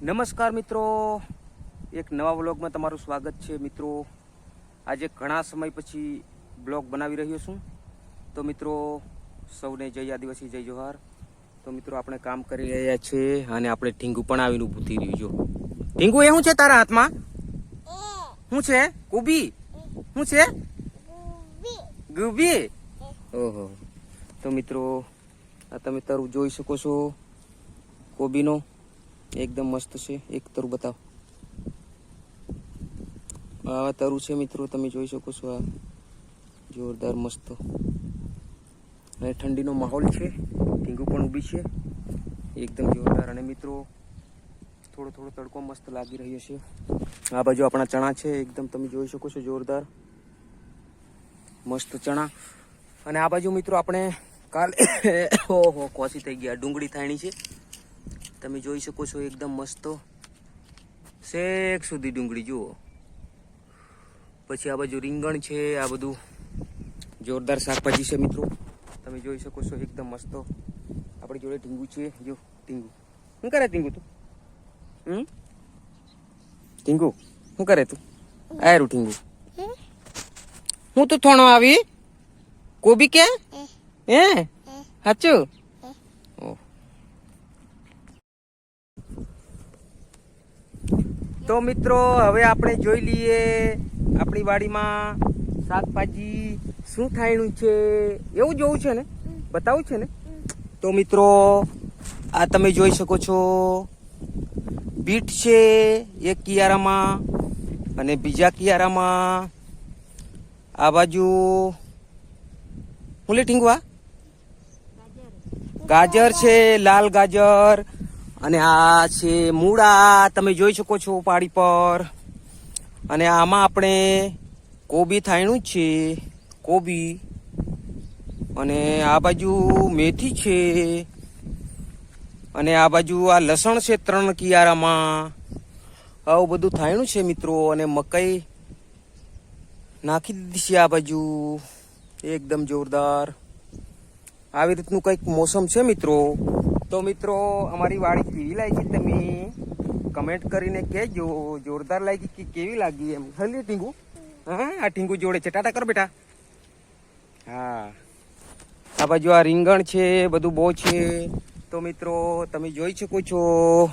નમસ્કાર મિત્રો. એક નવા વ્લોગમાં તમારું સ્વાગત છે મિત્રો. આજે ઘણા સમય પછી બ્લોગ બનાવી રહ્યો છું. તો મિત્રો સૌને જય આદિવાસી જય જોહાર. તો મિત્રો આપણે કામ કરી રહ્યા છીએ અને આપણે ઢીંગુ પણ આવીને ઊભું થઈ રહ્યું જો ઢીંગુ એ શું છે તારા હાથમાં? શું છે? કુબી શું છે? ગુબી. ઓહો. તો મિત્રો આ તમે તરું જોઈ શકો છો કોબીનો એકદમ મસ્ત છે. એક તરુ બતાવ. આવા તરુ છે મિત્રો, તમે જોઈ શકો છો આ. જોરદાર મસ્ત. અને ઠંડીનો માહોલ છે. ઢીંગુ પણ ઊભી છે. એકદમ જોરદાર. અને મિત્રો, થોડો થોડો તડકો મસ્ત લાગી રહ્યો છે. આ બાજુ આપણા ચણા છે. એકદમ તમે જોઈ શકો છો, જોરદાર. મસ્ત ચણા. અને આ બાજુ મિત્રો, આપણે કાલે ઓહો કોસી થઈ ગયા. ડુંગળી થાણી છે. તમે જોઈ શકો છો એકદમ મસ્ત. શેક સુધી ડુંગળી જુઓ. પછી આ બાજુ રીંગણ છે આ બધું. જોરદાર શાકભાજી છે મિત્રો. તમે જોઈ શકો છો એકદમ મસ્ત. આપણી જોડે ટીંગુ છે. જો ટીંગુ. શું કરે ટીંગુ તું? હમ? ટીંગુ શું કરે તું? આયરું ટીંગુ. હું તો થોણો આવી. કોબી કે? હે? સાચું? તો મિત્રો, હવે આપણે જોઈ લઈએ આપણી વાડીમાં શાકભાજી શું થાયણું છે? એવું જોવું છે ને? બતાવું છે ને? તો મિત્રો, આ તમે જોઈ શકો છો. બીટ છે એક કિયારામાં અને બીજા કિયારામાં. આ બાજુ હું લે ટીંગવા ગાજર છે, લાલ ગાજર. અને આ છે મૂળા, તમે જોઈ શકો છો પાડી પર. અને આમાં આપણે કોબી થાયણું છે, કોબી. અને આ બાજુ મેથી છે. અને આ બાજુ આ લસણ છે ત્રણ કિયારામાં. આવું બધું થાયણું છે મિત્રો, અને મકાઈ નાખી દીધી છે આ બાજુ. એકદમ જોરદાર. આવી રીતનું કંઈક મોસમ છે મિત્રો. તો મિત્રો અમારી વાડી કેવી લાગી તમે? કમેન્ટ કરીને કહેજો. જોરદાર લાગી કે કેવી લાગી એમ. હલી ટીંગુ. હા આ ટીંગુ જોડે છે. ટાટા કર બેટા. હા. આ બાજુ આ રીંગણ છે બધું બહુ છે. તો મિત્રો તમે જોઈ શકો છો.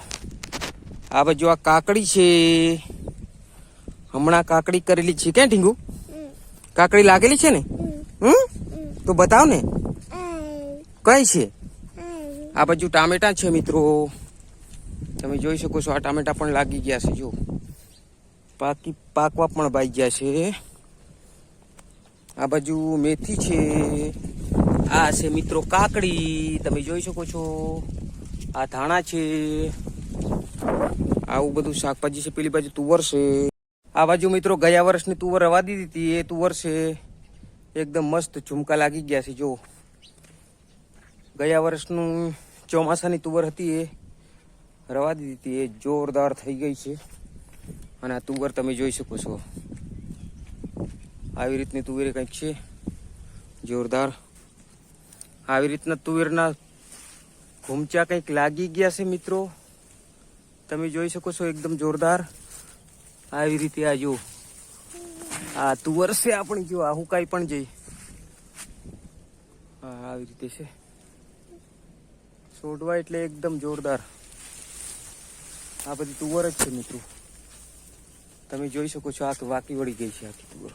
આ બાજુ આ કાકડી છે. હમણાં કાકડી કરેલી છે. ક્યાં ટીંગુ? કાકડી લાગેલી છે ને? હમ. તો બતાવ ને કઈ છે? આ બાજુ ટામેટા છે મિત્રો. તમે જોઈ શકો છો આ ટામેટા પણ લાગી ગયા છે, જો. પાકી પાકવા પણ ભાઈ ગયા છે. આ બાજુ મેથી છે. આ છે મિત્રો કાકડી. તમે જોઈ શકો છો. આ ધાણા છે. આવું બધું શાકભાજી છે. પેલી બાજુ તુવર છે. આ બાજુ મિત્રો ગયા વર્ષની તુવર રવા દીધી. હતી એ તુવર છે. એકદમ મસ્ત ઝુમકા લાગી ગયા છે, જો. ગયા વર્ષનું ચોમાસાની તુવર હતી એ રવા દીધી. હતી એ જોરદાર થઈ ગઈ છે. અને આ તુવર તમે જોઈ શકો છો. આવી રીતની તુવેર કંઈક છે. જોરદાર. આવી રીતના તુવેરના ઘૂમચા કંઈક લાગી ગયા છે મિત્રો. તમે જોઈ શકો છો એકદમ જોરદાર. આવી રીતે આ જો, આ તુવર છે આપણી, જો આ હુકાઈ પણ જઈ. આવી રીતે છે. છોડવા એટલે એકદમ જોરદાર. આ બધી તુવર જ છે મિત્રો. તમે જોઈ શકો છો, આ વાકી વળી ગઈ છે આખી તુવર